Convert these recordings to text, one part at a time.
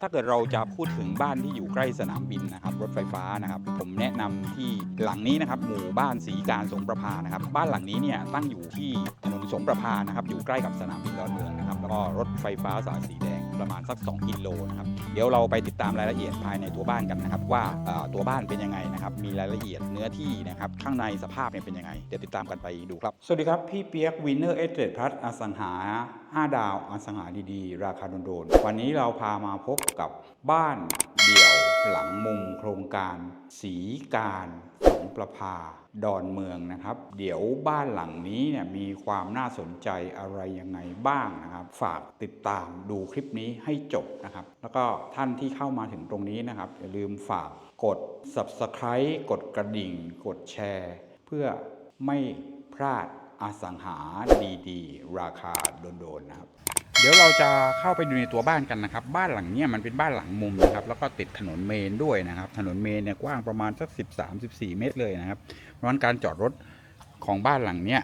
ถ้าเกิดเราจะพูดถึงบ้านที่อยู่ใกล้สนามบินนะครับรถไฟฟ้านะครับ ผมแนะนำที่หลังนี้นะครับหมู่บ้านสีการสงประพานะครับ บ้านหลังนี้เนี่ยตั้งอยู่ที่ถนนสงประพานะครับอยู่ใกล้กับสนามบินดอนเมืองนะครับแล้วก็รถไฟฟ้าสายสีแดง ประมาณสัก 2 กิโลนะครับ เดี๋ยวเราไปติดตามรายละเอียดภายในตัวบ้านกันนะครับ ว่าตัวบ้านเป็นยังไงนะครับ มีรายละเอียดเนื้อที่นะครับข้างในสภาพเนี่ยเป็นยังไง เดี๋ยวติดตามกันไปดูครับ สวัสดีครับ พี่เปียกวินเนอร์เอสเตพัทอสังหา 5 ดาวอสังหาดีๆ ราคาโดนๆวันนี้เราพามาพบกับบ้าน เดี่ยวหลังมุมโครงการ สีการสงประพาดอนเมืองนะครับ เดี๋ยวบ้านหลังนี้เนี่ยมีความน่าสนใจอะไรยังไงบ้างนะครับ ฝากติดตามดูคลิปนี้ให้จบนะครับ แล้วก็ท่านที่เข้ามาถึงตรงนี้นะครับ อย่าลืมฝากกด subscribe กดกระดิ่ง กดแชร์ เพื่อไม่พลาดอสังหาดีๆ ราคาโดนๆนะครับ เดี๋ยวเราจะเข้าไปดูในตัวบ้านกันนะครับ บ้านหลังเนี้ยมันเป็นบ้านหลังมุมนะครับ แล้วก็ติดถนนเมนด้วยนะครับ ถนนเมนเนี่ยกว้างประมาณสัก 13-14 เมตรเลยนะครับเพราะนั้นการจอดรถของบ้านหลังเนี้ย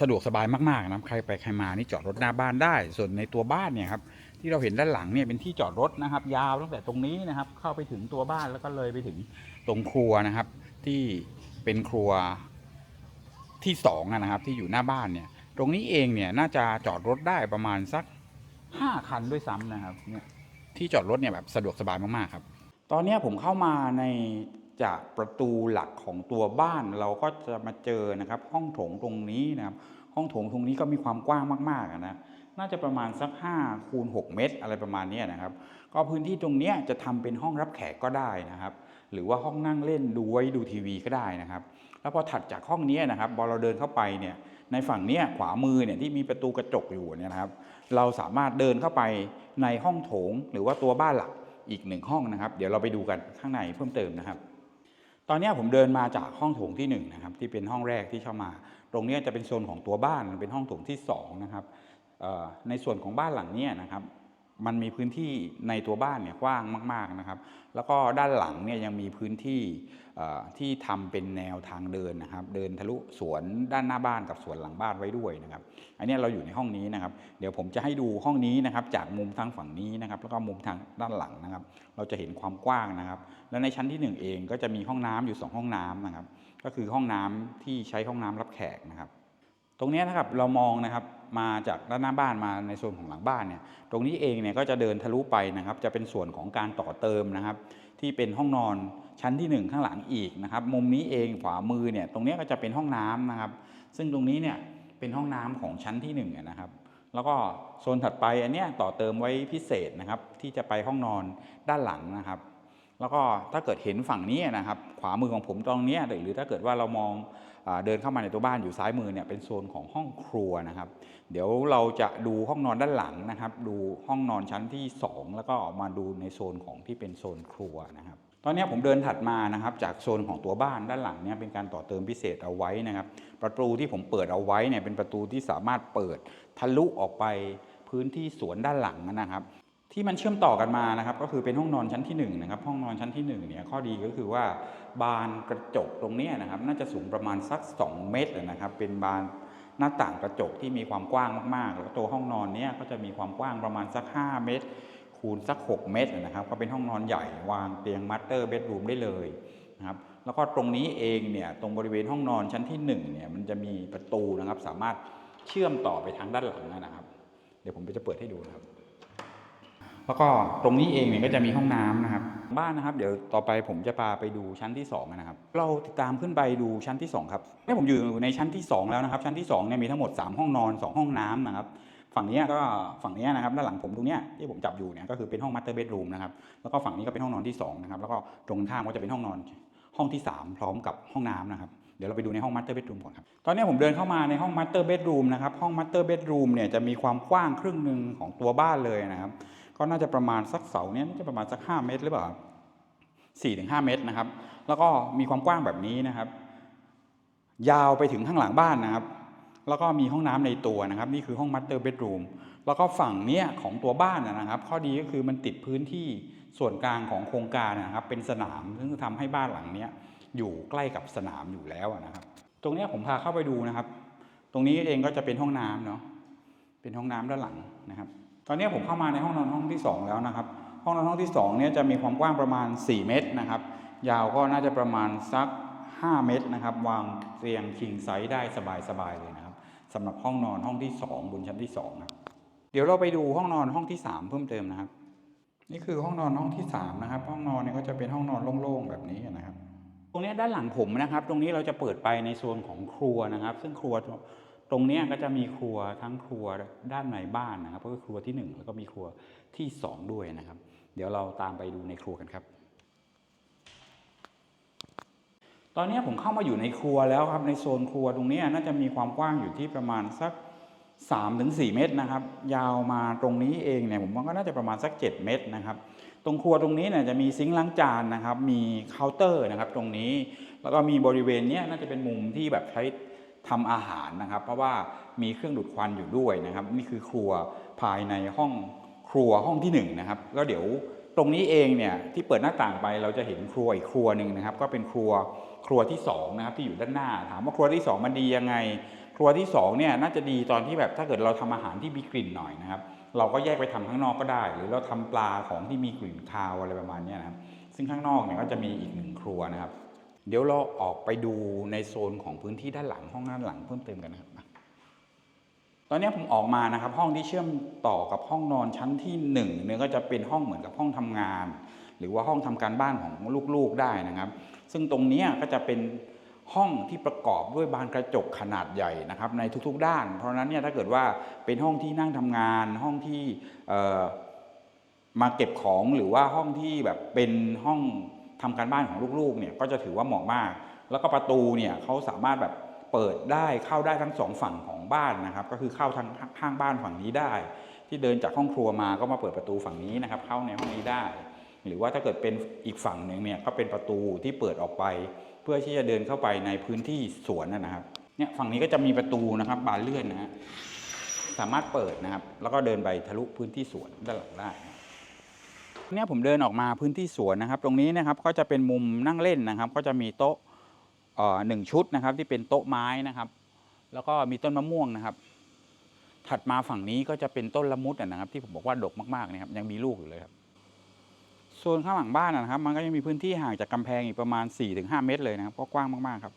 สะดวกสบายมากๆนะครับใครไปใครมานี่จอดรถหน้าบ้านได้ ส่วนในตัวบ้านเนี่ยครับที่เราเห็นด้านหลังเนี่ยเป็นที่จอดรถนะครับ ยาวตั้งแต่ตรงนี้นะครับ เข้าไปถึงตัวบ้านแล้วก็เลยไปถึงตรงครัวนะครับ ที่เป็นครัวที่สองนะครับ ที่อยู่หน้าบ้านเนี่ย ตรงนี้เองเนี่ยน่าจะจอดรถได้ประมาณสัก 5 คันด้วยซ้ำนะครับเนี่ยที่จอดรถเนี่ยแบบสะดวกสบายมากๆครับ ตอนนี้ผมเข้ามาในจากประตูหลักของตัวบ้านเราก็จะมาเจอนะครับ ห้องโถงตรงนี้นะครับ ห้องโถงตรงนี้ก็มีความกว้างมากๆอะนะน่าจะประมาณสัก5คูณ6เมตร อะไรประมาณนี้นะครับ ก็พื้นที่ตรงนี้จะทำเป็นห้องรับแขกก็ได้นะครับ หรือว่าห้องนั่งเล่นดูไว้ดูทีวีก็ได้นะครับ แล้วพอถัดจากห้องนี้นะครับพอเราเดินเข้าไปเนี่ย ในฝั่งนี้ขวามือเนี่ยที่มีประตูกระจกอยู่เนี่ยนะครับ เราสามารถเดินเข้าไปในห้องโถงหรือว่าตัวบ้านหลักอีกหนึ่งห้องนะครับ เดี๋ยวเราไปดูกันข้างในเพิ่มเติมนะครับ ตอนนี้ผมเดินมาจากห้องโถงที่หนึ่งนะครับที่เป็นห้องแรกที่เข้ามา ตรงนี้จะเป็นโซนของตัวบ้านเป็นห้องโถงที่สองนะครับในส่วนของบ้านหลังนี้นะครับ มันมีพื้นที่ในตัวบ้านเนี่ยกว้างมาก ๆนะครับ แล้วก็ด้านหลังเนี่ยยังมีพื้นที่ที่ทำเป็นแนวทางเดินนะครับ เดินทะลุสวนด้านหน้าบ้านกับสวนหลังบ้านไว้ด้วยนะครับ อันนี้เราอยู่ในห้องนี้นะครับ เดี๋ยวผมจะให้ดูห้องนี้นะครับ จากมุมทางฝั่งนี้นะครับ แล้วก็มุมทางด้านหลังนะครับ เราจะเห็นความกว้างนะครับ แล้วในชั้นที่หนึ่งเองก็จะมีห้องน้ำอยู่สองห้องน้ำนะครับ ก็คือห้องน้ำที่ใช้ห้องน้ำรับแขกนะครับ ตรงนี้นะครับเรามองนะครับมาจากด้านหน้าบ้านมาในโซนของหลังบ้านเนี่ยตรงนี้เองเนี่ยก็จะเดินทะลุไปนะครับ จะเป็นส่วนของการต่อเติมนะครับ ที่เป็นห้องนอนชั้นที่หนึ่งข้างหลังอีกนะครับ มุมนี้เองขวามือเนี่ยตรงนี้ก็จะเป็นห้องน้ำนะครับ ซึ่งตรงนี้เนี่ยเป็นห้องน้ำของชั้นที่หนึ่งอะนะครับ แล้วก็โซนถัดไปอันเนี้ยต่อเติมไว้พิเศษนะครับ ที่จะไปห้องนอนด้านหลังนะครับ แล้วก็ถ้าเกิดเห็นฝั่งนี้นะครับ ขวามือของผมตรงนี้หรือถ้าเกิดว่าเรามอง เดินเข้ามาในตัวบ้านอยู่ซ้ายมือเนี่ยเป็นโซนของห้องครัวนะครับ เดี๋ยวเราจะดูห้องนอนด้านหลังนะครับ ดูห้องนอนชั้นที่ 2 แล้วก็ออกมาดูในโซนของที่เป็นโซนครัวนะครับตอนนี้ผมเดินถัดมานะครับจากโซนของตัวบ้านด้านหลังเนี่ยเป็นการต่อเติมพิเศษเอาไว้นะครับ ประตูที่ผมเปิดเอาไว้เนี่ยเป็นประตูที่สามารถเปิดทะลุออกไปพื้นที่สวนด้านหลังนะครับ ที่มันเชื่อมต่อกันมานะครับ ก็คือเป็นห้องนอนชั้นที่1นงนะครับห้องนอนชั้นที่1เนี่ยข้อดีก็คือว่าบานกระจกตรงนี้นะครับ น่าจะสูงประมาณสัก 2 เมตรนะครับ เป็นบานหน้าต่างกระจกที่มีความกว้างมากๆ แล้วตัวห้องนอนเนี้ยก็จะมีความกว้างประมาณสัก 5 เมตร คูณสัก 6 เมตรนะครับ ก็เป็นห้องนอนใหญ่วางเตียงมัตเตอร์เบดรูมได้เลยนะครับแล้วก็ตรงนี้เองเนี่ยตรงบริเวณห้องนอนชั้นที่1เนี่ยมันจะมีประตูนะครับ สามารถเชื่อมต่อไปทางด้านหลังนะครับ เดี๋ยวผมจะเปิดให้ดูนะครับ แล้วก็ตรงนี้เองเนี่ยก็จะมีห้องน้ำนะครับ บ้านนะครับ เดี๋ยวต่อไปผมจะพาไปดูชั้นที่2นะครับ เราติดตามขึ้นไปดูชั้นที่2ครับนี่ผมอยู่ในชั้นที่ 2 แล้วนะครับ ชั้นที่2เนี่ยมีทั้งหมด 3 ห้องนอน 2 ห้องน้ำนะครับ ฝั่งนี้ก็ฝั่งนี้นะครับด้านหลังผมตรงเนี้ยที่ผมจับอยู่เนี่ยก็คือเป็นห้องมัตเตอร์เบดรูมนะครับแล้วก็ฝั่งนี้ก็เป็นห้องนอนที่2นะครับแล้วก็ตรงข้ามก็จะเป็นห้องนอนห้องที่ 3 พร้อมกับห้องน้ำนะครับเดี๋ยวเราไปดูในห้องมัตเตอร์เบดรูมก่อนครับ ตอนนี้ผมเดินเข้ามาในห้องมัตเตอร์เบดรูมนะครับ ห้องมัตเตอร์เบดรูมเนี่ยจะมีความกว้างครึ่งหนึ่งของตัวบ้านเลยนะครับ ก็น่าจะประมาณสักเสาเนี้ยน่าจะประมาณสัก 5 เมตรหรือเปล่าสี่ถึงห้าเมตรนะครับ แล้วก็มีความกว้างแบบนี้นะครับ ยาวไปถึงข้างหลังบ้านนะครับ แล้วก็มีห้องน้ำในตัวนะครับ นี่คือห้องมัตเตอร์เบดรูมแล้วก็ฝั่งเนี้ยของตัวบ้านนะครับ ข้อดีก็คือมันติดพื้นที่ส่วนกลางของโครงการนะครับ เป็นสนามซึ่งทำให้บ้านหลังเนี้ยอยู่ใกล้กับสนามอยู่แล้วนะครับ ตรงเนี้ยผมพาเข้าไปดูนะครับ ตรงนี้เองก็จะเป็นห้องน้ำเนาะเป็นห้องน้ำด้านหลังนะครับ ตอนนี้ผมเข้ามาในห้องนอนห้องที่ 2 แล้วนะครับ ห้องนอนห้องที่2เนี่ยจะมีความกว้างประมาณ 4 เมตรนะครับ ยาวก็น่าจะประมาณสัก 5 เมตรนะครับ วางเตียงคิงไซส์ได้สบายๆเลยนะครับสำหรับห้องนอนห้องที่ 2 บนชั้นที่2นะครับเดี๋ยวเราไปดูห้องนอนห้องที่ 3 เพิ่มเติมนะครับ นี่คือห้องนอนห้องที่ 3 นะครับ ห้องนอนเนี่ยก็จะเป็นห้องนอนโล่งๆแบบนี้นะครับ ตรงนี้ด้านหลังผมนะครับ ตรงนี้เราจะเปิดไปในโซนของครัวนะครับ ซึ่งครัว ตรงนี้ก็จะมีครัวทั้งครัวด้านในบ้านนะครับ ก็คือครัวที่หนึ่งแล้วก็มีครัวที่สองด้วยนะครับ เดี๋ยวเราตามไปดูในครัวกันครับ ตอนนี้ผมเข้ามาอยู่ในครัวแล้วครับ ในโซนครัวตรงนี้น่าจะมีความกว้างอยู่ที่ประมาณสัก3ถึง4เมตรนะครับ ยาวมาตรงนี้เองเนี่ยผมว่าก็น่าจะประมาณสัก 7 เมตรนะครับ ตรงครัวตรงนี้เนี่ยจะมีซิงค์ล้างจานนะครับ มีเคาน์เตอร์นะครับ ตรงนี้ แล้วก็มีบริเวณเนี้ยน่าจะเป็นมุมที่แบบใช้ ทำอาหารนะครับ เพราะว่ามีเครื่องดูดควันอยู่ด้วยนะครับ นี่คือครัวภายในห้องครัวห้องที่หนึ่งนะครับแล้วเดี๋ยวตรงนี้เองเนี่ยที่เปิดหน้าต่างไปเราจะเห็นครัวอีกครัวหนึ่งนะครับ ก็เป็นครัวครัวที่สองนะครับที่อยู่ด้านหน้าถามว่าครัวที่สองมันดียังไง ครัวที่สองเนี่ยน่าจะดีตอนที่แบบถ้าเกิดเราทำอาหารที่มีกลิ่นหน่อยนะครับ เราก็แยกไปทำข้างนอกก็ได้ หรือเราทำปลาของที่มีกลิ่นคาวอะไรประมาณนี้นะครับซึ่งข้างนอกเนี่ยก็จะมีอีกหนึ่งครัวนะครับ เดี๋ยวเราออกไปดูในโซนของพื้นที่ด้านหลังห้องด้านหลังเพิ่มเติมกันนะครับ ตอนนี้ผมออกมานะครับ ห้องที่เชื่อมต่อกับห้องนอนชั้นที่หนึ่งเนี่ยก็จะเป็นห้องเหมือนกับห้องทำงาน หรือว่าห้องทำการบ้านของลูกๆได้นะครับ ซึ่งตรงนี้ก็จะเป็นห้องที่ประกอบด้วยบานกระจกขนาดใหญ่นะครับ ในทุกๆด้าน เพราะฉะนั้นเนี่ยถ้าเกิดว่าเป็นห้องที่นั่งทำงาน ห้องที่มาเก็บของหรือว่าห้องที่แบบเป็นห้อง ทำการบ้านของลูกๆเนี่ยก็จะถือว่าเหมาะมาก แล้วก็ประตูเนี่ยเขาสามารถแบบเปิดได้เข้าได้ทั้งสองฝั่งของบ้านนะครับ ก็คือเข้าทางข้างบ้านฝั่งนี้ได้ ที่เดินจากห้องครัวมาก็มาเปิดประตูฝั่งนี้นะครับ เข้าในห้องนี้ได้ หรือว่าถ้าเกิดเป็นอีกฝั่งหนึ่งเนี่ยก็เป็นประตูที่เปิดออกไป เพื่อที่จะเดินเข้าไปในพื้นที่สวนนะครับเนี่ยฝั่งนี้ก็จะมีประตูนะครับบานเลื่อนนะฮะสามารถเปิดนะครับ แล้วก็เดินไปทะลุพื้นที่สวนด้านหลังได้ เนี่ยผมเดินออกมาพื้นที่สวนนะครับ ตรงนี้นะครับก็จะเป็นมุมนั่งเล่นนะครับ ก็จะมีโต๊ะหนึ่งชุดนะครับที่เป็นโต๊ะไม้นะครับ แล้วก็มีต้นมะม่วงนะครับ ถัดมาฝั่งนี้ก็จะเป็นต้นละมุดนะครับ ที่ผมบอกว่าดกมากๆนะครับยังมีลูกอยู่เลยครับโซนข้างหลังบ้านนะครับ มันก็ยังมีพื้นที่ห่างจากกำแพงอีกประมาณ 4-5 เมตรเลยนะครับก็กว้างมากๆครับ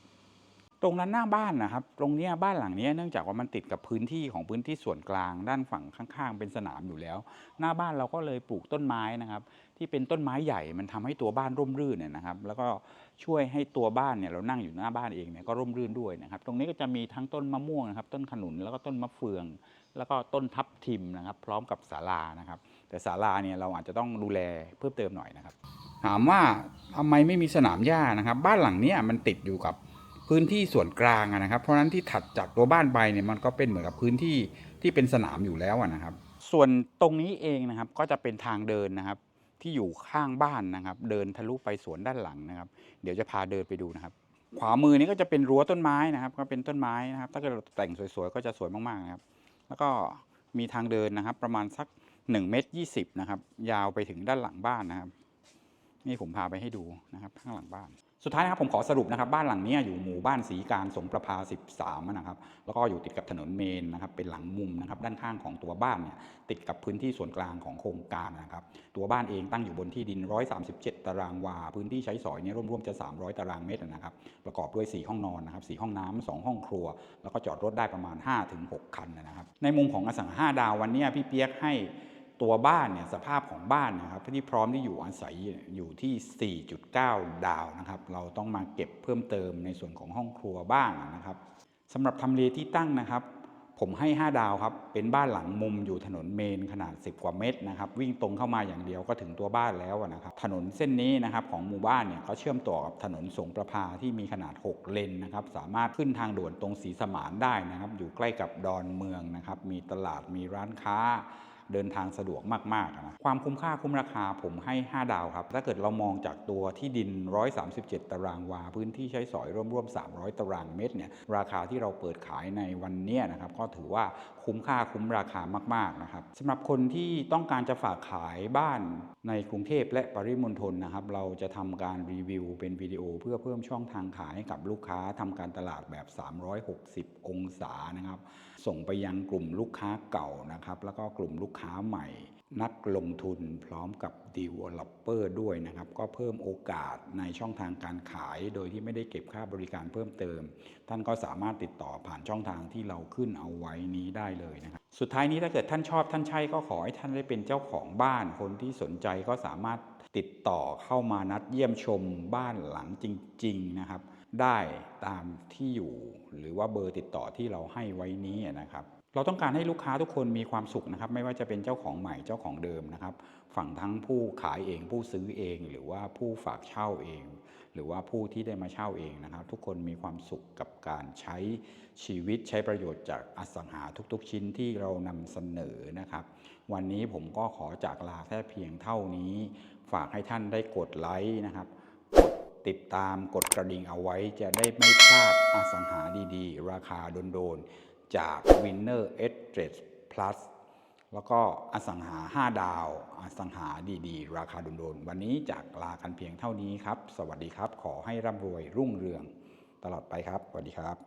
ตรงนั้นหน้าบ้านนะครับ ตรงเนี้ยบ้านหลังเนี้ยเนื่องจากว่ามันติดกับพื้นที่ของพื้นที่ส่วนกลาง ด้านฝั่งข้างๆ เป็นสนามอยู่แล้ว หน้าบ้านเราก็เลยปลูกต้นไม้นะครับ ที่เป็นต้นไม้ใหญ่มันทำให้ตัวบ้านร่มรื่นเนี่ยนะครับ แล้วก็ช่วยให้ตัวบ้านเนี่ยเรานั่งอยู่หน้าบ้านเองเนี่ยก็ร่มรื่นด้วยนะครับ ตรงนี้ก็จะมีทั้งต้นมะม่วงนะครับ ต้นขนุนแล้วก็ต้นมะเฟือง แล้วก็ต้นทับทิมนะครับ พร้อมกับศาลานะครับ แต่ศาลาเนี่ยเราอาจจะต้องดูแลเพิ่มเติมหน่อยนะครับ ถามว่าทำไมไม่มีสนามหญ้านะครับ บ้านหลังนี้มันติดอยู่กับ พื้นที่ส่วนกลางนะครับ เพราะนั้นที่ถัดจากตัวบ้านไปเนี่ยมันก็เป็นเหมือนกับพื้นที่ที่เป็นสนามอยู่แล้วนะครับ ส่วนตรงนี้เองนะครับก็จะเป็นทางเดินนะครับ ที่อยู่ข้างบ้านนะครับ เดินทะลุไปสวนด้านหลังนะครับ เดี๋ยวจะพาเดินไปดูนะครับ ขวามือนี้ก็จะเป็นรั้วต้นไม้นะครับ ก็เป็นต้นไม้นะครับ ถ้าเกิดเราแต่งสวยๆก็จะสวยมากๆนะครับ แล้วก็มีทางเดินนะครับ ประมาณสัก1เมตร20นะครับ ยาวไปถึงด้านหลังบ้านนะครับ นี่ผมพาไปให้ดูนะครับ ข้างหลังบ้าน สุดท้ายนะครับผมขอสรุปนะครับบ้านหลังนี้อยู่หมู่บ้านศรีการสงประภา 13นะครับแล้วก็อยู่ติดกับถนนเมนนะครับเป็นหลังมุมนะครับด้านข้างของตัวบ้านเนี่ยติดกับพื้นที่ส่วนกลางของโครงการนะครับตัวบ้านเองตั้งอยู่บนที่ดิน 137 ตารางวา พื้นที่ใช้สอยเนี่ยร่วมๆจะ 300 ตารางเมตรนะครับประกอบด้วย 4 ห้องนอนนะครับ4ห้องน้ำ2ห้องครัว แล้วก็จอดรถได้ประมาณ 5-6 คันนะครับในมุมของอสังหาดาววันนี้พี่เปียกให้ ตัวบ้านเนี่ยสภาพของบ้านนะครับที่พร้อมที่อยู่อาศัยอยู่ที่ 4.9 ดาวนะครับ เราต้องมาเก็บเพิ่มเติมในส่วนของห้องครัวบ้างนะครับสำหรับทำเลที่ตั้งนะครับ ผมให้ 5 ดาวครับ เป็นบ้านหลังมุมอยู่ถนนเมนขนาด 10 กว่าเมตรนะครับ วิ่งตรงเข้ามาอย่างเดียวก็ถึงตัวบ้านแล้วนะครับ ถนนเส้นนี้นะครับของหมู่บ้านเนี่ยเขาเชื่อมต่อกับถนนสงประภาที่มีขนาด 6 เลนนะครับ สามารถขึ้นทางด่วนตรงศรีสมานได้นะครับ อยู่ใกล้กับดอนเมืองนะครับ มีตลาดมีร้านค้า เดินทางสะดวกมากๆนะความคุ้มค่าคุ้มราคาผมให้ 5 ดาวครับ ถ้าเกิดเรามองจากตัวที่ดิน 137 ตารางวา พื้นที่ใช้สอยร่วมๆ 300 ตารางเมตรเนี่ยราคาที่เราเปิดขายในวันนี้นะครับก็ถือว่าคุ้มค่าคุ้มราคามากๆนะครับสำหรับคนที่ต้องการจะฝากขายบ้านในกรุงเทพและปริมณฑลนะครับเราจะทำการรีวิวเป็นวิดีโอ เพื่อเพิ่มช่องทางขายให้กับลูกค้าทำการตลาดแบบ 360 องศานะครับ ส่งไปยังกลุ่มลูกค้าเก่านะครับ แล้วก็กลุ่มลูกค้าใหม่ นักลงทุนพร้อมกับ Developer ด้วยนะครับ ก็เพิ่มโอกาสในช่องทางการขาย โดยที่ไม่ได้เก็บค่าบริการเพิ่มเติม ท่านก็สามารถติดต่อผ่านช่องทางที่เราขึ้นเอาไว้นี้ได้เลยนะครับสุดท้ายนี้ถ้าเกิดท่านชอบท่านใช่ก็ขอให้ท่านได้เป็นเจ้าของบ้าน คนที่สนใจก็สามารถติดต่อเข้ามานัดเยี่ยมชมบ้านหลังจริง ๆ นะครับ ได้ตามที่อยู่ หรือว่าเบอร์ติดต่อที่เราให้ไว้นี้นะครับ เราต้องการให้ลูกค้าทุกคนมีความสุขนะครับ ไม่ว่าจะเป็นเจ้าของใหม่เจ้าของเดิมนะครับ ฝั่งทั้งผู้ขายเอง ผู้ซื้อเอง หรือว่าผู้ฝากเช่าเอง หรือว่าผู้ที่ได้มาเช่าเองนะครับ ทุกคนมีความสุขกับการใช้ชีวิตใช้ประโยชน์จากอสังหาทุกๆ ชิ้นที่เรานำเสนอนะครับ วันนี้ผมก็ขอจากลาแค่เพียงเท่านี้ ฝากให้ท่านได้กดไลค์นะครับกด ติดตามกดกระดิ่งเอาไว้จะได้ไม่พลาดอสังหาดีๆ ราคาโดนๆ จาก Winner e d r e s Plus แล้วก็อสังหา 5 ดาว อสังหาดีๆ ราคาโดนๆ วันนี้จากลากันเพียงเท่านี้ครับ สวัสดีครับ ขอให้ร่ำรวยรุ่งเรือง ตลอดไปครับ สวัสดีครับ